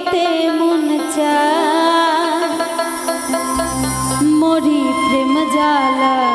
দেখিতে মন চা মরি প্রেম জ্বালা